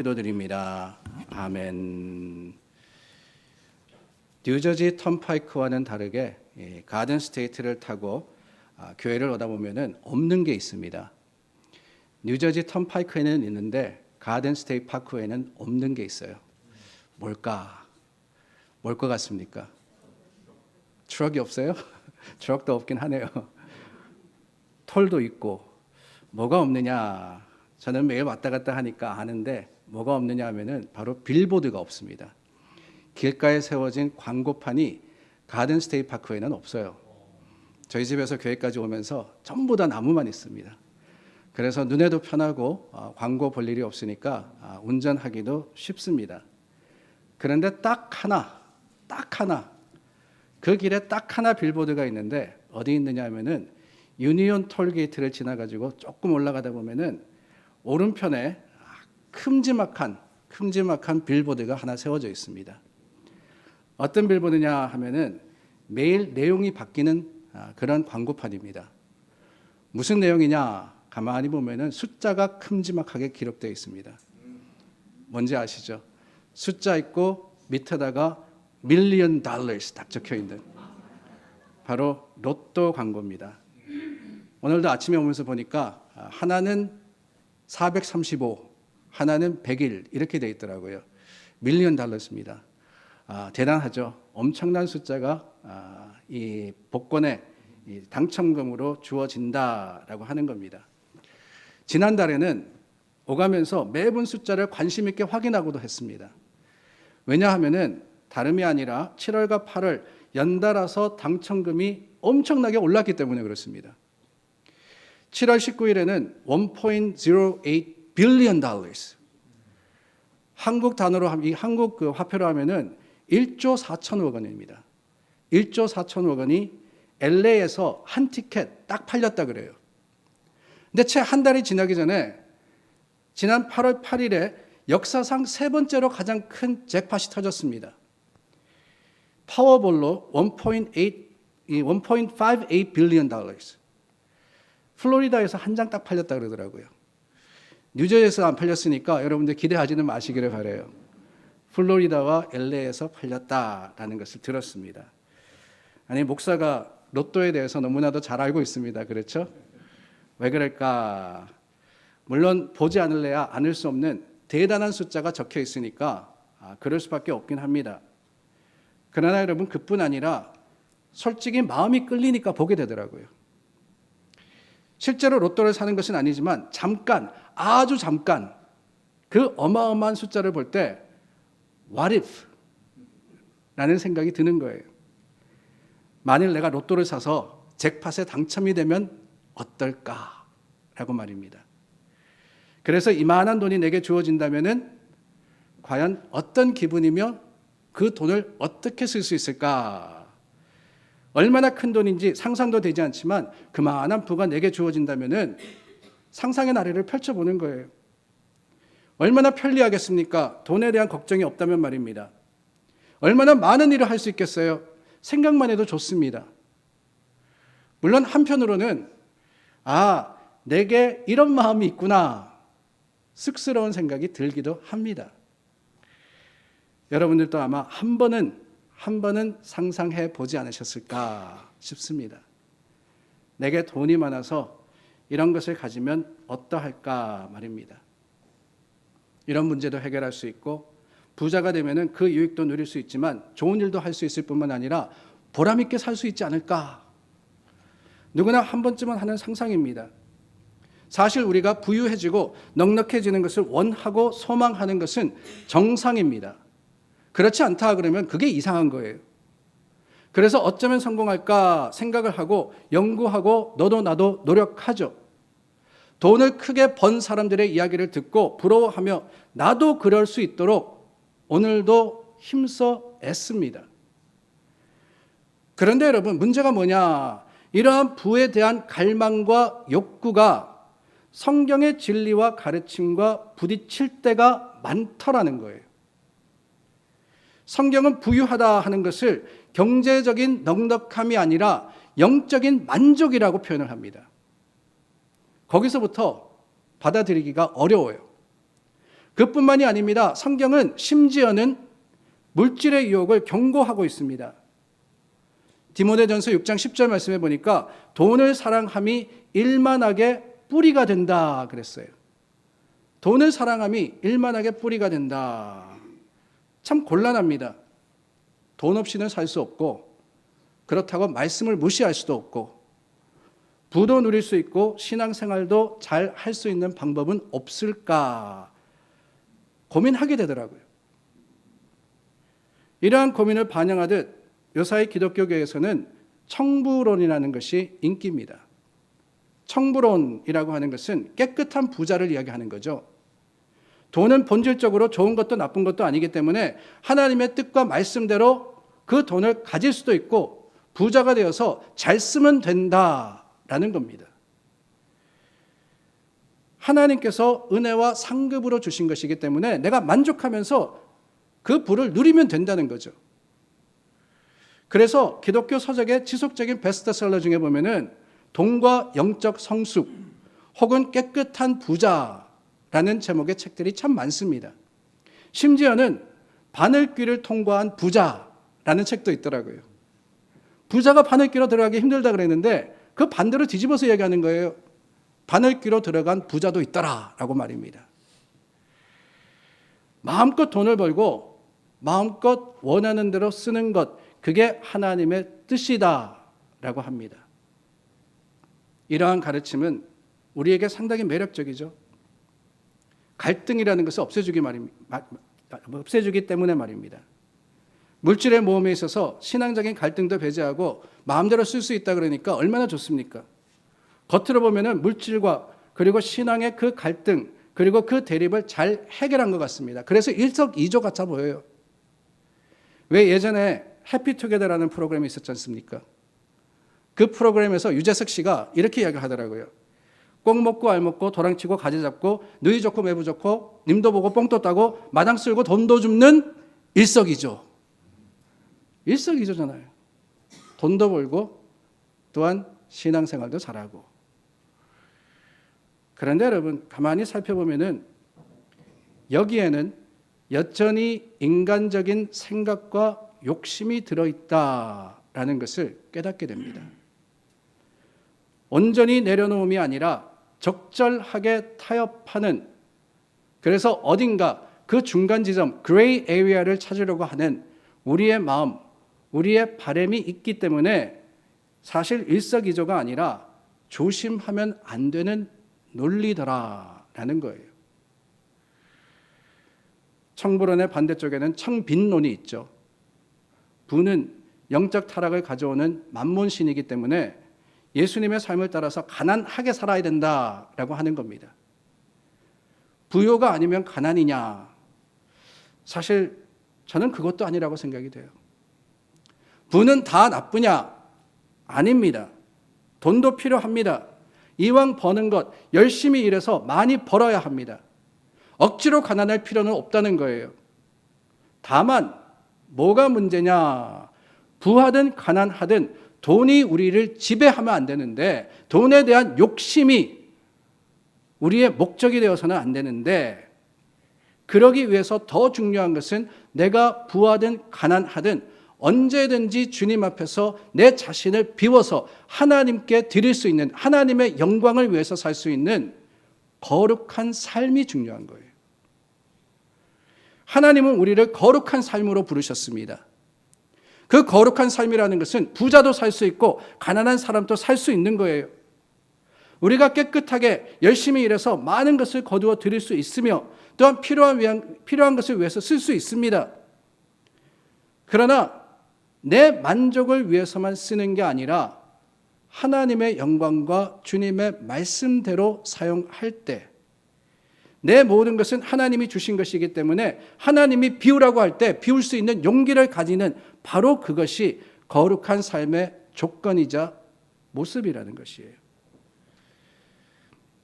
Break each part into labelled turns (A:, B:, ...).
A: 기도드립니다. 아멘. 뉴저지 턴파이크와는 다르게 이 가든 스테이트를 타고 아, 교회를 오다 보면은 없는 게 있습니다. 뉴저지 턴파이크에는 있는데 가든 스테이트 파크에는 없는 게 있어요. 뭘까? 뭘 것 같습니까? 트럭이 없어요? 트럭도 없긴 하네요. 톨도 있고 뭐가 없느냐? 저는 매일 왔다 갔다 하니까 아는데 뭐가 없느냐 하면은 바로 빌보드가 없습니다. 길가에 세워진 광고판이 가든 스테이 파크에는 없어요. 저희 집에서 교회까지 오면서 전부 다 나무만 있습니다. 그래서 눈에도 편하고 아, 광고 볼 일이 없으니까 아, 운전하기도 쉽습니다. 그런데 딱 하나, 딱 하나, 그 길에 딱 하나 빌보드가 있는데 어디 있느냐 하면은 유니온 톨게이트를 지나가지고 조금 올라가다 보면은 오른편에 큼지막한 큼지막한 빌보드가 하나 세워져 있습니다. 어떤 빌보드냐 하면은 매일 내용이 바뀌는 아, 그런 광고판입니다. 무슨 내용이냐 가만히 보면은 숫자가 큼지막하게 기록되어 있습니다. 뭔지 아시죠? 숫자 있고 밑에다가 밀리언 달러스 딱 적혀 있는 바로 로또 광고입니다. 오늘도 아침에 오면서 보니까 아, 하나는 435, 하나는 100일 이렇게 돼 있더라고요. 밀리언 달러스입니다. 아, 대단하죠. 엄청난 숫자가 아, 이 복권의 이 당첨금으로 주어진다라고 하는 겁니다. 지난달에는 오가면서 매분 숫자를 관심 있게 확인하고도 했습니다. 왜냐하면은 다름이 아니라 7월과 8월 연달아서 당첨금이 엄청나게 올랐기 때문에 그렇습니다. 7월 19일에는 1.08 billion dollars. 한국 단어로 한국 그 화폐로 하면은 1조 4천억 원입니다. 1조 4천억 원이 LA에서 한 티켓 딱 팔렸다 그래요. 근데 채 한 달이 지나기 전에 지난 8월 8일에 역사상 세 번째로 가장 큰 잭팟이 터졌습니다. 파워볼로 1.8이1.58 billion dollars. 플로리다에서 한 장 딱 팔렸다 그러더라고요. 뉴저지에서 안 팔렸으니까 여러분들 기대하지는 마시기를 바래요. 플로리다와 LA에서 팔렸다라는 것을 들었습니다. 아니 목사가 로또에 대해서 너무나도 잘 알고 있습니다. 그렇죠? 왜 그럴까? 물론 보지 않을래야 않을 수 없는 대단한 숫자가 적혀 있으니까 아, 그럴 수밖에 없긴 합니다. 그러나 여러분 그뿐 아니라 솔직히 마음이 끌리니까 보게 되더라고요. 실제로 로또를 사는 것은 아니지만 잠깐 아주 잠깐 그 어마어마한 숫자를 볼 때 what if 라는 생각이 드는 거예요. 만일 내가 로또를 사서 잭팟에 당첨이 되면 어떨까? 라고 말입니다. 그래서 이만한 돈이 내게 주어진다면은 과연 어떤 기분이며 그 돈을 어떻게 쓸 수 있을까? 얼마나 큰 돈인지 상상도 되지 않지만 그만한 부가 내게 주어진다면은 상상의 나래를 펼쳐보는 거예요. 얼마나 편리하겠습니까? 돈에 대한 걱정이 없다면 말입니다. 얼마나 많은 일을 할 수 있겠어요? 생각만 해도 좋습니다. 물론 한편으로는 아, 내게 이런 마음이 있구나. 쑥스러운 생각이 들기도 합니다. 여러분들도 아마 한 번은 한 번은 상상해 보지 않으셨을까 싶습니다. 내게 돈이 많아서 이런 것을 가지면 어떠할까 말입니다. 이런 문제도 해결할 수 있고 부자가 되면은 그 유익도 누릴 수 있지만 좋은 일도 할 수 있을 뿐만 아니라 보람 있게 살 수 있지 않을까? 누구나 한 번쯤은 하는 상상입니다. 사실 우리가 부유해지고 넉넉해지는 것을 원하고 소망하는 것은 정상입니다. 그렇지 않다 그러면 그게 이상한 거예요. 그래서 어쩌면 성공할까 생각을 하고 연구하고 너도 나도 노력하죠. 돈을 크게 번 사람들의 이야기를 듣고 부러워하며 나도 그럴 수 있도록 오늘도 힘써 애씁니다. 그런데 여러분, 문제가 뭐냐? 이러한 부에 대한 갈망과 욕구가 성경의 진리와 가르침과 부딪힐 때가 많더라는 거예요. 성경은 부유하다 하는 것을 경제적인 넉넉함이 아니라 영적인 만족이라고 표현을 합니다. 거기서부터 받아들이기가 어려워요. 그뿐만이 아닙니다. 성경은 심지어는 물질의 유혹을 경고하고 있습니다. 디모데전서 6장 10절 말씀해 보니까 돈을 사랑함이 일만하게 뿌리가 된다 그랬어요. 돈을 사랑함이 일만하게 뿌리가 된다. 참 곤란합니다. 돈 없이는 살 수 없고 그렇다고 말씀을 무시할 수도 없고 부도 누릴 수 있고 신앙생활도 잘 할 수 있는 방법은 없을까 고민하게 되더라고요. 이러한 고민을 반영하듯 요사이 기독교계에서는 청부론이라는 것이 인기입니다. 청부론이라고 하는 것은 깨끗한 부자를 이야기하는 거죠. 돈은 본질적으로 좋은 것도 나쁜 것도 아니기 때문에 하나님의 뜻과 말씀대로 그 돈을 가질 수도 있고 부자가 되어서 잘 쓰면 된다 라는 겁니다. 하나님께서 은혜와 상급으로 주신 것이기 때문에 내가 만족하면서 그 부를 누리면 된다는 거죠. 그래서 기독교 서적의 지속적인 베스트셀러 중에 보면은 돈과 영적 성숙 혹은 깨끗한 부자라는 제목의 책들이 참 많습니다. 심지어는 바늘귀를 통과한 부자라는 책도 있더라고요. 부자가 바늘귀로 들어가기 힘들다 그랬는데 그 반대로 뒤집어서 얘기하는 거예요. 바늘귀로 들어간 부자도 있더라 라고 말입니다. 마음껏 돈을 벌고 마음껏 원하는 대로 쓰는 것 그게 하나님의 뜻이다 라고 합니다. 이러한 가르침은 우리에게 상당히 매력적이죠. 갈등이라는 것을 없애주기 말입니다. 없애주기 때문에 말입니다. 물질의 모험에 있어서 신앙적인 갈등도 배제하고 마음대로 쓸 수 있다 그러니까 얼마나 좋습니까? 겉으로 보면은 물질과 그리고 신앙의 그 갈등 그리고 그 대립을 잘 해결한 것 같습니다. 그래서 일석이조 같아 보여요. 왜 예전에 해피투게더라는 프로그램이 있었지 않습니까? 그 프로그램에서 유재석 씨가 이렇게 이야기하더라고요. 꼭 먹고 알 먹고 도랑치고 가지 잡고 누이 좋고 매부 좋고 님도 보고 뽕도 따고 마당 쓸고 돈도 줍는 일석이조. 일석이조잖아요. 돈도 벌고 또한 신앙생활도 잘하고. 그런데 여러분 가만히 살펴보면은 여기에는 여전히 인간적인 생각과 욕심이 들어 있다라는 것을 깨닫게 됩니다. 온전히 내려놓음이 아니라 적절하게 타협하는 그래서 어딘가 그 중간 지점 그레이 에리아를 찾으려고 하는 우리의 마음, 우리의 바램이 있기 때문에 사실 일석이조가 아니라 조심하면 안 되는 논리더라라는 거예요. 청불원의 반대쪽에는 청빈론이 있죠. 부는 영적 타락을 가져오는 만몬신이기 때문에 예수님의 삶을 따라서 가난하게 살아야 된다라고 하는 겁니다. 부요가 아니면 가난이냐? 사실 저는 그것도 아니라고 생각이 돼요. 부는 다 나쁘냐? 아닙니다. 돈도 필요합니다. 이왕 버는 것 열심히 일해서 많이 벌어야 합니다. 억지로 가난할 필요는 없다는 거예요. 다만 뭐가 문제냐? 부하든 가난하든 돈이 우리를 지배하면 안 되는데 돈에 대한 욕심이 우리의 목적이 되어서는 안 되는데 그러기 위해서 더 중요한 것은 내가 부하든 가난하든 언제든지 주님 앞에서 내 자신을 비워서 하나님께 드릴 수 있는 하나님의 영광을 위해서 살 수 있는 거룩한 삶이 중요한 거예요. 하나님은 우리를 거룩한 삶으로 부르셨습니다. 그 거룩한 삶이라는 것은 부자도 살 수 있고 가난한 사람도 살 수 있는 거예요. 우리가 깨끗하게 열심히 일해서 많은 것을 거두어 드릴 수 있으며 또한 필요한, 위한, 필요한 것을 위해서 쓸 수 있습니다. 그러나 내 만족을 위해서만 쓰는 게 아니라 하나님의 영광과 주님의 말씀대로 사용할 때 내 모든 것은 하나님이 주신 것이기 때문에 하나님이 비우라고 할 때 비울 수 있는 용기를 가지는 바로 그것이 거룩한 삶의 조건이자 모습이라는 것이에요.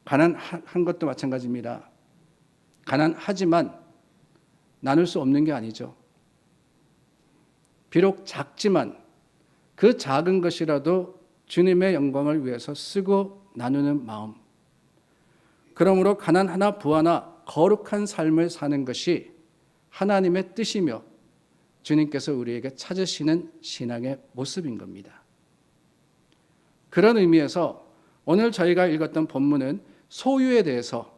A: 가난한 것도 마찬가지입니다. 가난하지만 나눌 수 없는 게 아니죠. 비록 작지만 그 작은 것이라도 주님의 영광을 위해서 쓰고 나누는 마음. 그러므로 가난 하나 부하나 거룩한 삶을 사는 것이 하나님의 뜻이며 주님께서 우리에게 찾으시는 신앙의 모습인 겁니다. 그런 의미에서 오늘 저희가 읽었던 본문은 소유에 대해서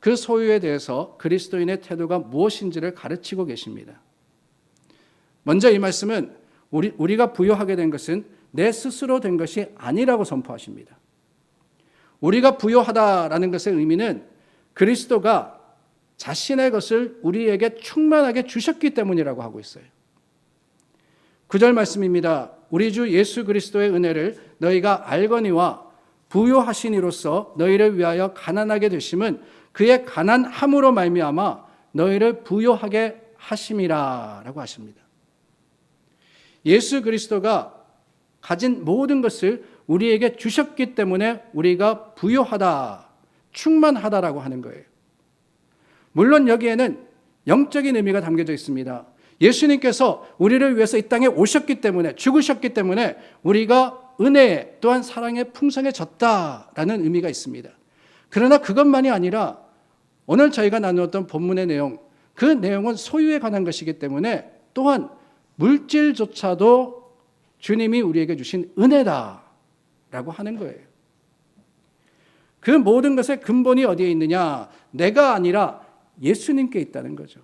A: 그 소유에 대해서 그리스도인의 태도가 무엇인지를 가르치고 계십니다. 먼저 이 말씀은 우리, 우리가 부여하게 된 것은 내 스스로 된 것이 아니라고 선포하십니다. 우리가 부여하다라는 것의 의미는 그리스도가 자신의 것을 우리에게 충만하게 주셨기 때문이라고 하고 있어요. 구절 말씀입니다. 우리 주 예수 그리스도의 은혜를 너희가 알거니와 부요하시니로서 너희를 위하여 가난하게 되심은 그의 가난함으로 말미암아 너희를 부요하게 하심이라라고 하십니다. 예수 그리스도가 가진 모든 것을 우리에게 주셨기 때문에 우리가 부요하다, 충만하다라고 하는 거예요. 물론 여기에는 영적인 의미가 담겨져 있습니다. 예수님께서 우리를 위해서 이 땅에 오셨기 때문에 죽으셨기 때문에 우리가 은혜 또한 사랑에 풍성해졌다라는 의미가 있습니다. 그러나 그것만이 아니라 오늘 저희가 나누었던 본문의 내용 그 내용은 소유에 관한 것이기 때문에 또한 물질조차도 주님이 우리에게 주신 은혜다라고 하는 거예요. 그 모든 것의 근본이 어디에 있느냐? 내가 아니라 예수님께 있다는 거죠.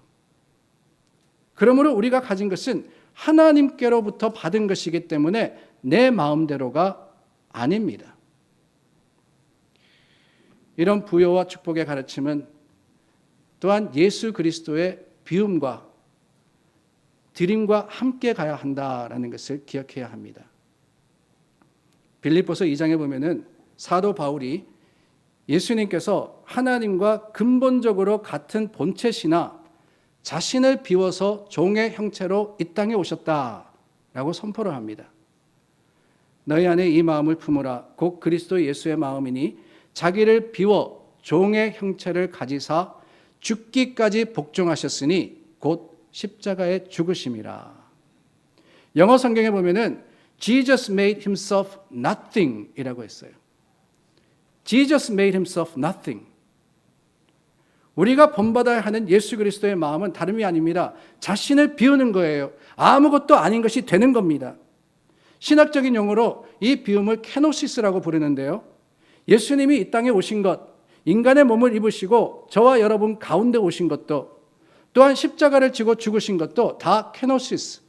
A: 그러므로 우리가 가진 것은 하나님께로부터 받은 것이기 때문에 내 마음대로가 아닙니다. 이런 부여와 축복의 가르침은 또한 예수 그리스도의 비움과 드림과 함께 가야 한다라는 것을 기억해야 합니다. 빌립보서 2장에 보면은 사도 바울이 예수님께서 하나님과 근본적으로 같은 본체시나 자신을 비워서 종의 형체로 이 땅에 오셨다라고 선포를 합니다. 너희 안에 이 마음을 품으라 곧 그리스도 예수의 마음이니 자기를 비워 종의 형체를 가지사 죽기까지 복종하셨으니 곧 십자가에 죽으심이라. 영어 성경에 보면은 Jesus made himself nothing이라고 했어요. Jesus made himself nothing. 우리가 본받아야 하는 예수 그리스도의 마음은 다름이 아닙니다. 자신을 비우는 거예요. 아무것도 아닌 것이 되는 겁니다. 신학적인 용어로 이 비움을 케노시스라고 부르는데요. 예수님이 이 땅에 오신 것, 인간의 몸을 입으시고 저와 여러분 가운데 오신 것도 또한 십자가를 지고 죽으신 것도 다 케노시스,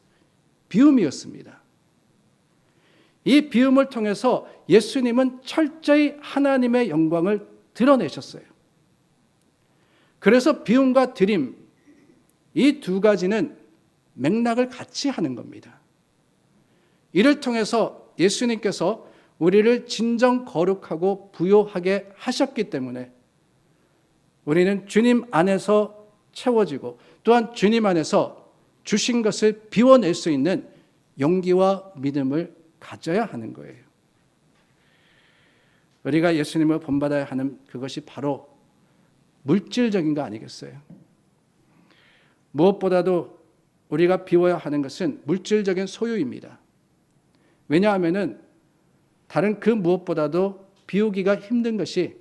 A: 비움이었습니다. 이 비움을 통해서 예수님은 철저히 하나님의 영광을 드러내셨어요. 그래서 비움과 드림, 이 두 가지는 맥락을 같이 하는 겁니다. 이를 통해서 예수님께서 우리를 진정 거룩하고 부요하게 하셨기 때문에 우리는 주님 안에서 채워지고 또한 주님 안에서 주신 것을 비워낼 수 있는 용기와 믿음을 가져야 하는 거예요. 우리가 예수님을 본받아야 하는 그것이 바로 물질적인 거 아니겠어요? 무엇보다도 우리가 비워야 하는 것은 물질적인 소유입니다. 왜냐하면은 다른 그 무엇보다도 비우기가 힘든 것이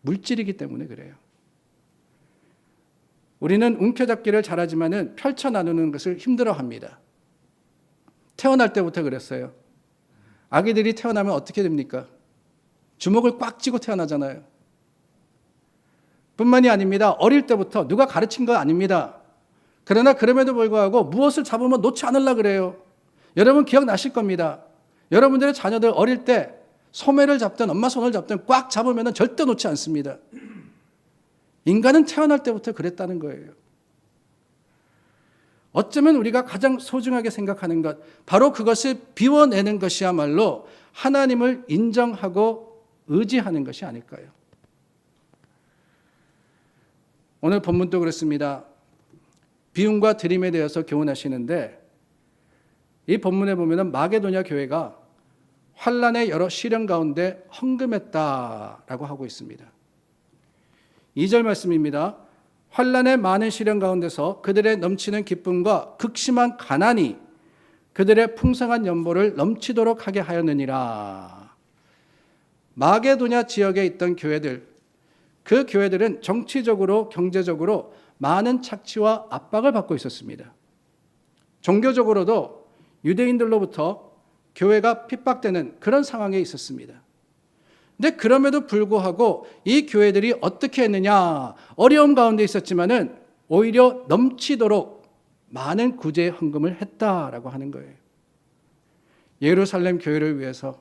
A: 물질이기 때문에 그래요. 우리는 움켜잡기를 잘하지만은 펼쳐 나누는 것을 힘들어 합니다. 태어날 때부터 그랬어요. 아기들이 태어나면 어떻게 됩니까? 주먹을 꽉 쥐고 태어나잖아요. 뿐만이 아닙니다. 어릴 때부터 누가 가르친 거 아닙니다. 그러나 그럼에도 불구하고 무엇을 잡으면 놓지 않으려 그래요. 여러분 기억나실 겁니다. 여러분들의 자녀들 어릴 때 소매를 잡든 엄마 손을 잡든 꽉 잡으면 절대 놓지 않습니다. 인간은 태어날 때부터 그랬다는 거예요. 어쩌면 우리가 가장 소중하게 생각하는 것, 바로 그것을 비워내는 것이야말로 하나님을 인정하고 의지하는 것이 아닐까요? 오늘 본문도 그렇습니다. 비움과 드림에 대해서 교훈하시는데 이 본문에 보면은 마게도냐 교회가 환란의 여러 시련 가운데 헌금했다라고 하고 있습니다. 2절 말씀입니다. 환란의 많은 시련 가운데서 그들의 넘치는 기쁨과 극심한 가난이 그들의 풍성한 연보를 넘치도록 하게 하였느니라. 마게도냐 지역에 있던 교회들 그 교회들은 정치적으로 경제적으로 많은 착취와 압박을 받고 있었습니다. 종교적으로도 유대인들로부터 교회가 핍박되는 그런 상황에 있었습니다. 근데 그럼에도 불구하고 이 교회들이 어떻게 했느냐? 어려움 가운데 있었지만은 오히려 넘치도록 많은 구제 헌금을 했다라고 하는 거예요. 예루살렘 교회를 위해서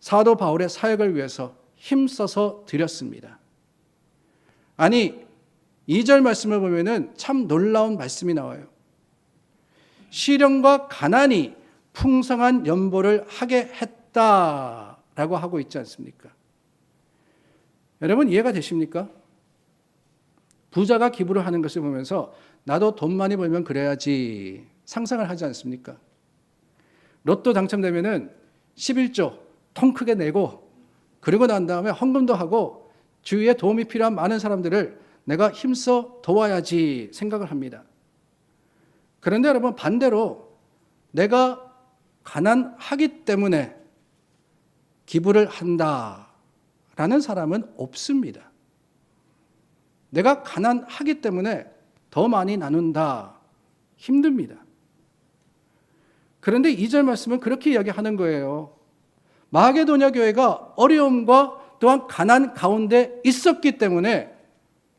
A: 사도 바울의 사역을 위해서 힘써서 드렸습니다. 아니, 2절 말씀을 보면은 참 놀라운 말씀이 나와요. 시련과 가난이 풍성한 연보를 하게 했다 라고 하고 있지 않습니까? 여러분 이해가 되십니까? 부자가 기부를 하는 것을 보면서 나도 돈 많이 벌면 그래야지 상상을 하지 않습니까? 로또 당첨되면은 11조 통 크게 내고 그리고 난 다음에 헌금도 하고 주위에 도움이 필요한 많은 사람들을 내가 힘써 도와야지 생각을 합니다. 그런데 여러분 반대로 내가 가난하기 때문에 기부를 한다라는 사람은 없습니다. 내가 가난하기 때문에 더 많이 나눈다 힘듭니다. 그런데 2절 말씀은 그렇게 이야기하는 거예요. 마게도냐 교회가 어려움과 또한 가난 가운데 있었기 때문에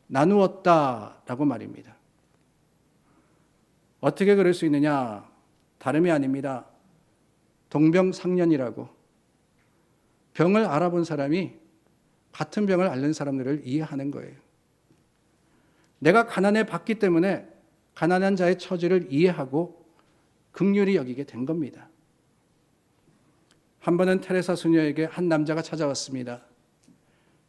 A: 나누었다라고 말입니다. 어떻게 그럴 수 있느냐? 다름이 아닙니다. 동병상련이라고 병을 알아본 사람이 같은 병을 앓는 사람들을 이해하는 거예요. 내가 가난에 받기 때문에 가난한 자의 처지를 이해하고 극률이 여기게 된 겁니다. 한 번은 테레사 수녀에게 한 남자가 찾아왔습니다.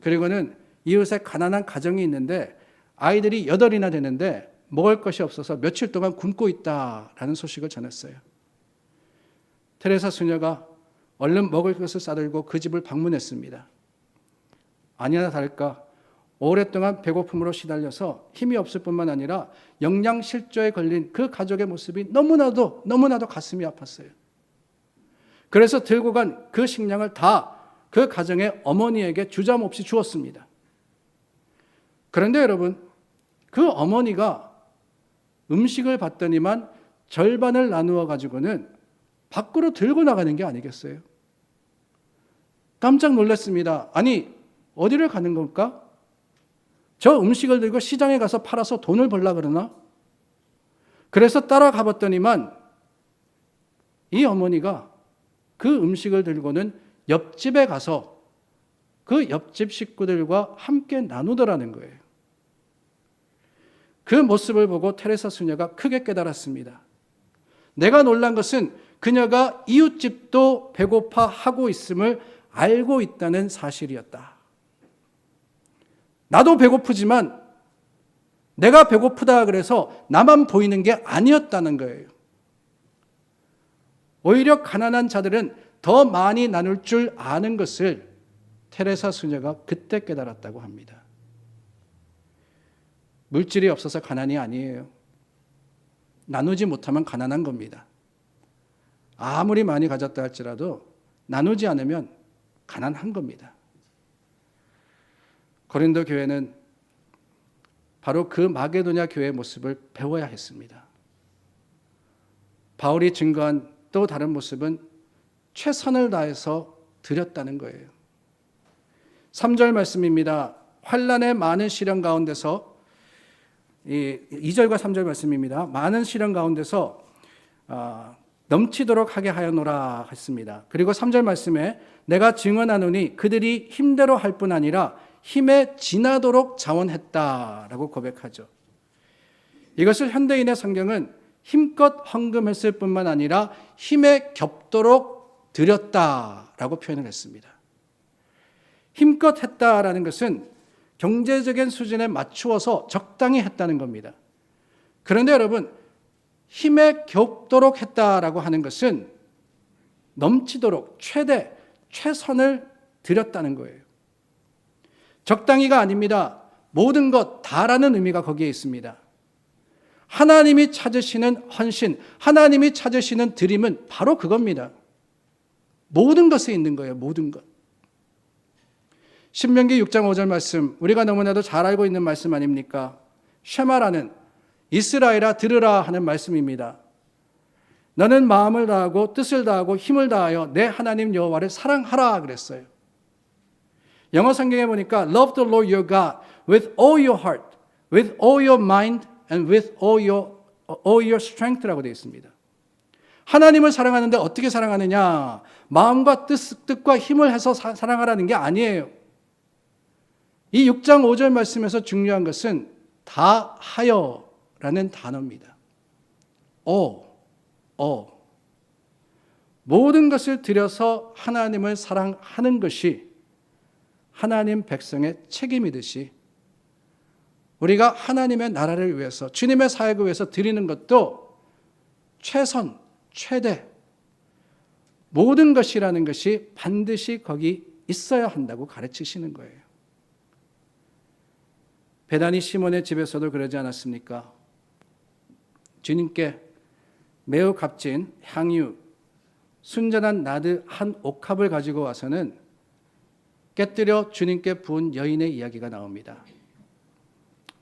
A: 그리고는 이웃에 가난한 가정이 있는데 아이들이 여덟이나 되는데 먹을 것이 없어서 며칠 동안 굶고 있다라는 소식을 전했어요. 테레사 수녀가 얼른 먹을 것을 싸들고 그 집을 방문했습니다. 아니나 다를까 오랫동안 배고픔으로 시달려서 힘이 없을 뿐만 아니라 영양 실조에 걸린 그 가족의 모습이 너무나도 너무나도 가슴이 아팠어요. 그래서 들고 간 그 식량을 다 그 가정의 어머니에게 주저없이 주었습니다. 그런데 여러분, 그 어머니가 음식을 받더니만 절반을 나누어 가지고는 밖으로 들고 나가는 게 아니겠어요? 깜짝 놀랐습니다. 아니, 어디를 가는 걸까? 저 음식을 들고 시장에 가서 팔아서 돈을 벌라 그러나? 그래서 따라가 봤더니만 이 어머니가 그 음식을 들고는 옆집에 가서 그 옆집 식구들과 함께 나누더라는 거예요. 그 모습을 보고 테레사 수녀가 크게 깨달았습니다. 내가 놀란 것은 그녀가 이웃집도 배고파 하고 있음을 알고 있다는 사실이었다. 나도 배고프지만 내가 배고프다 그래서 나만 보이는 게 아니었다는 거예요. 오히려 가난한 자들은 더 많이 나눌 줄 아는 것을 테레사 수녀가 그때 깨달았다고 합니다. 물질이 없어서 가난이 아니에요. 나누지 못하면 가난한 겁니다. 아무리 많이 가졌다 할지라도 나누지 않으면 가난한 겁니다. 고린도 교회는 바로 그 마게도냐 교회의 모습을 배워야 했습니다. 바울이 증거한 또 다른 모습은 최선을 다해서 드렸다는 거예요. 3절 말씀입니다. 환란의 많은 시련 가운데서 이 2절과 3절 말씀입니다. 많은 시련 가운데서 아, 넘치도록 하게 하여노라 했습니다. 그리고 3절 말씀에 내가 증언하노니 그들이 힘대로 할 뿐 아니라 힘에 지나도록 자원했다라고 고백하죠. 이것을 현대인의 성경은 힘껏 헌금했을 뿐만 아니라 힘에 겹도록 드렸다라고 표현을 했습니다. 힘껏 했다라는 것은 경제적인 수준에 맞추어서 적당히 했다는 겁니다. 그런데 여러분, 힘에 겹도록 했다라고 하는 것은 넘치도록 최대, 최선을 드렸다는 거예요. 적당히가 아닙니다. 모든 것 다라는 의미가 거기에 있습니다. 하나님이 찾으시는 헌신, 하나님이 찾으시는 드림은 바로 그겁니다. 모든 것에 있는 거예요, 모든 것. 신명기 6장 5절 말씀 우리가 너무나도 잘 알고 있는 말씀 아닙니까? 쉐마라는 이스라엘아 들으라 하는 말씀입니다. 너는 마음을 다하고 뜻을 다하고 힘을 다하여 내 하나님 여호와를 사랑하라 그랬어요. 영어 성경에 보니까 love the Lord your God with all your heart, with all your mind and with all your all your strength라고 되어 있습니다. 하나님을 사랑하는데 어떻게 사랑하느냐? 마음과 뜻, 뜻과 힘을 해서 사, 사랑하라는 게 아니에요. 이 6장 5절 말씀에서 중요한 것은 다 하여 라는 단어입니다. 어, 어. 모든 것을 들여서 하나님을 사랑하는 것이 하나님 백성의 책임이듯이 우리가 하나님의 나라를 위해서 주님의 사역을 위해서 드리는 것도 최선, 최대 모든 것이라는 것이 반드시 거기 있어야 한다고 가르치시는 거예요. 베다니 시몬의 집에서도 그러지 않았습니까? 주님께 매우 값진 향유, 순전한 나드 한 옥합을 가지고 와서는 깨뜨려 주님께 부은 여인의 이야기가 나옵니다.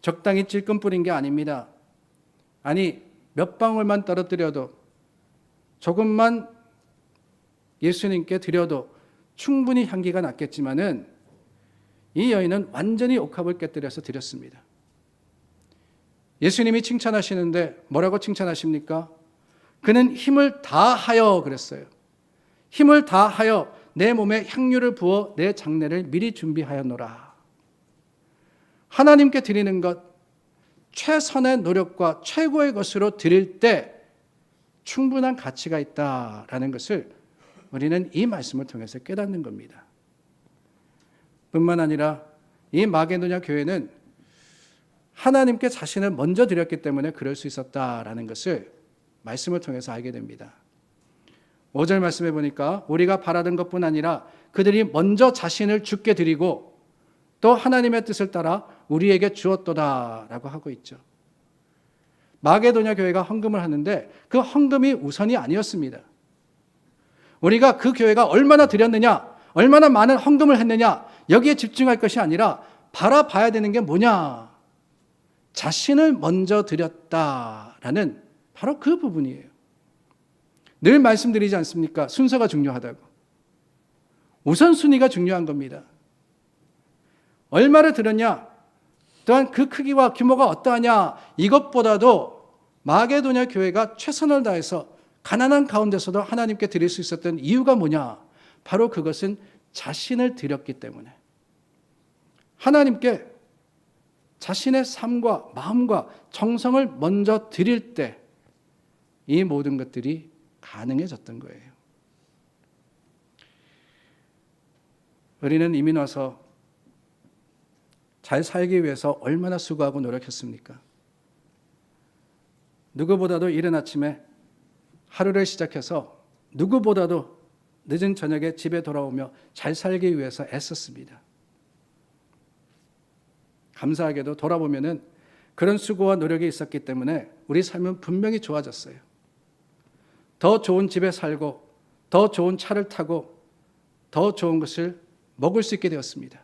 A: 적당히 찔끔 뿌린 게 아닙니다. 아니, 몇 방울만 떨어뜨려도 조금만 예수님께 드려도 충분히 향기가 났겠지만은 이 여인은 완전히 옥합을 깨뜨려서 드렸습니다. 예수님이 칭찬하시는데 뭐라고 칭찬하십니까? 그는 힘을 다하여 그랬어요. 힘을 다하여 내 몸에 향유를 부어 내 장례를 미리 준비하였노라. 하나님께 드리는 것 최선의 노력과 최고의 것으로 드릴 때 충분한 가치가 있다라는 것을 우리는 이 말씀을 통해서 깨닫는 겁니다. 뿐만 아니라 이 마게도냐 교회는 하나님께 자신을 먼저 드렸기 때문에 그럴 수 있었다라는 것을 말씀을 통해서 알게 됩니다. 5절 말씀해 보니까 우리가 바라던 것뿐 아니라 그들이 먼저 자신을 죽게 드리고 또 하나님의 뜻을 따라 우리에게 주었도다라고 하고 있죠. 마게도냐 교회가 헌금을 하는데 그 헌금이 우선이 아니었습니다. 우리가 그 교회가 얼마나 드렸느냐, 얼마나 많은 헌금을 했느냐, 여기에 집중할 것이 아니라 바라봐야 되는 게 뭐냐? 자신을 먼저 드렸다라는 바로 그 부분이에요. 늘 말씀드리지 않습니까? 순서가 중요하다고. 우선순위가 중요한 겁니다. 얼마를 들었냐? 또한 그 크기와 규모가 어떠하냐? 이것보다도 마게도냐 교회가 최선을 다해서 가난한 가운데서도 하나님께 드릴 수 있었던 이유가 뭐냐? 바로 그것은 자신을 드렸기 때문에. 하나님께 자신의 삶과 마음과 정성을 먼저 드릴 때 이 모든 것들이 가능해졌던 거예요. 우리는 이민 와서 잘 살기 위해서 얼마나 수고하고 노력했습니까? 누구보다도 이른 아침에 하루를 시작해서 누구보다도 늦은 저녁에 집에 돌아오며 잘 살기 위해서 애썼습니다. 감사하게도 돌아보면은 그런 수고와 노력이 있었기 때문에 우리 삶은 분명히 좋아졌어요. 더 좋은 집에 살고 더 좋은 차를 타고 더 좋은 것을 먹을 수 있게 되었습니다.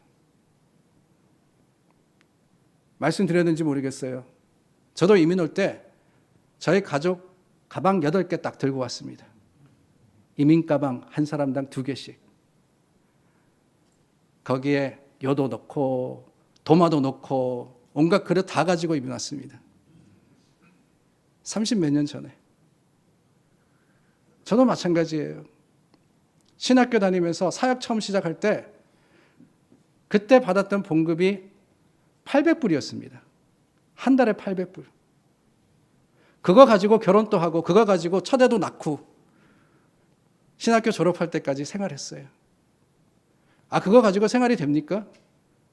A: 말씀드렸는지 모르겠어요. 저도 이민 올 때 저희 가족 가방 8개 딱 들고 왔습니다. 이민 가방 한 사람당 두 개씩. 거기에 요도 넣고 도마도 넣고 온갖 그릇 다 가지고 이민 왔습니다. 30 몇 년 전에. 저도 마찬가지예요. 신학교 다니면서 사역 처음 시작할 때 그때 받았던 봉급이 800불이었습니다. 한 달에 800불. 그거 가지고 결혼도 하고 그거 가지고 첫애도 낳고 신학교 졸업할 때까지 생활했어요. 아 그거 가지고 생활이 됩니까?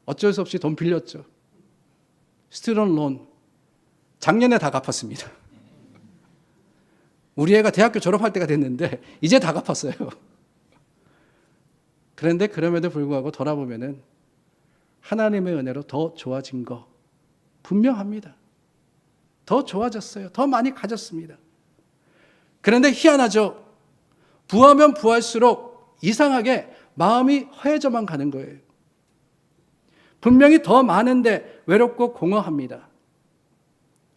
A: 어쩔 수 없이 돈 빌렸죠. 스튜던 론 작년에 다 갚았습니다. 우리 애가 대학교 졸업할 때가 됐는데 이제 다 갚았어요. 그런데 그럼에도 불구하고 돌아보면은 하나님의 은혜로 더 좋아진 거 분명합니다. 더 좋아졌어요. 더 많이 가졌습니다. 그런데 희한하죠. 부하면 부할수록 이상하게 마음이 허해져만 가는 거예요. 분명히 더 많은데 외롭고 공허합니다.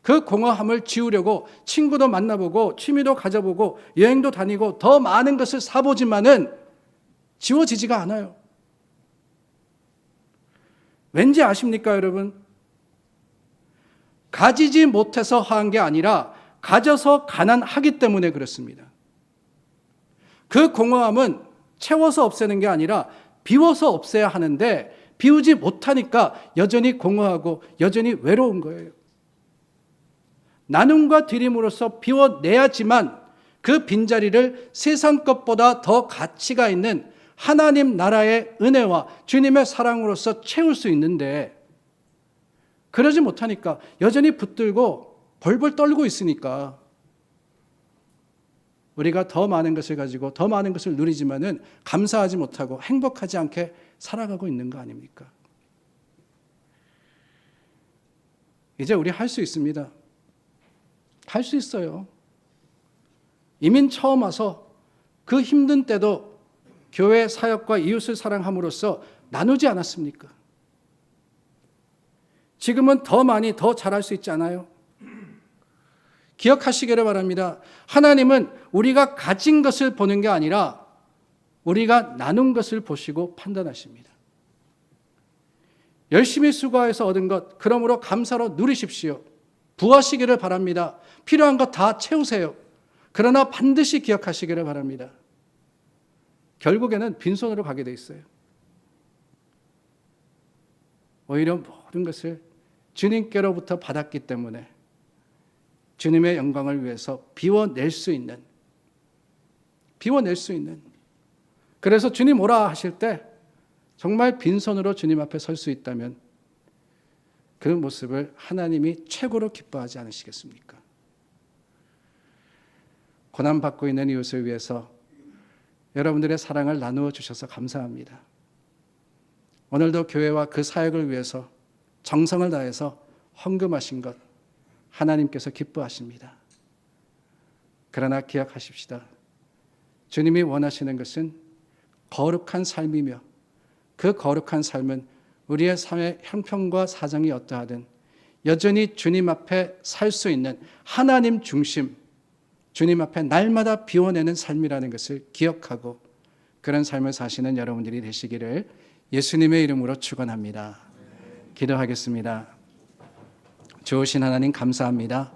A: 그 공허함을 지우려고 친구도 만나보고 취미도 가져보고 여행도 다니고 더 많은 것을 사보지만은 지워지지가 않아요. 왠지 아십니까, 여러분? 가지지 못해서 화한 게 아니라 가져서 가난하기 때문에 그렇습니다. 그 공허함은 채워서 없애는 게 아니라 비워서 없애야 하는데 비우지 못하니까 여전히 공허하고 여전히 외로운 거예요. 나눔과 드림으로써 비워내야지만 그 빈자리를 세상 것보다 더 가치가 있는 하나님 나라의 은혜와 주님의 사랑으로서 채울 수 있는데 그러지 못하니까 여전히 붙들고 벌벌 떨고 있으니까 우리가 더 많은 것을 가지고 더 많은 것을 누리지만은 감사하지 못하고 행복하지 않게 살아가고 있는 거 아닙니까? 이제 우리 할 수 있습니다. 할 수 있어요. 이민 처음 와서 그 힘든 때도 교회 사역과 이웃을 사랑함으로써 나누지 않았습니까? 지금은 더 많이 더 잘할 수 있지 않아요? 기억하시기를 바랍니다. 하나님은 우리가 가진 것을 보는 게 아니라 우리가 나눈 것을 보시고 판단하십니다. 열심히 수고해서 얻은 것, 그러므로 감사로 누리십시오. 부하시기를 바랍니다. 필요한 것 다 채우세요. 그러나 반드시 기억하시기를 바랍니다. 결국에는 빈손으로 가게 돼 있어요. 오히려 모든 것을 주님께로부터 받았기 때문에 주님의 영광을 위해서 비워낼 수 있는 비워낼 수 있는 그래서 주님 오라 하실 때 정말 빈손으로 주님 앞에 설 수 있다면 그 모습을 하나님이 최고로 기뻐하지 않으시겠습니까? 고난받고 있는 이웃을 위해서 여러분들의 사랑을 나누어 주셔서 감사합니다. 오늘도 교회와 그 사역을 위해서 정성을 다해서 헌금하신 것 하나님께서 기뻐하십니다. 그러나 기억하십시다. 주님이 원하시는 것은 거룩한 삶이며 그 거룩한 삶은 우리의 삶의 형편과 사정이 어떠하든 여전히 주님 앞에 살 수 있는 하나님 중심, 주님 앞에 날마다 비워내는 삶이라는 것을 기억하고 그런 삶을 사시는 여러분들이 되시기를 예수님의 이름으로 축원합니다. 기도하겠습니다. 좋으신 하나님 감사합니다.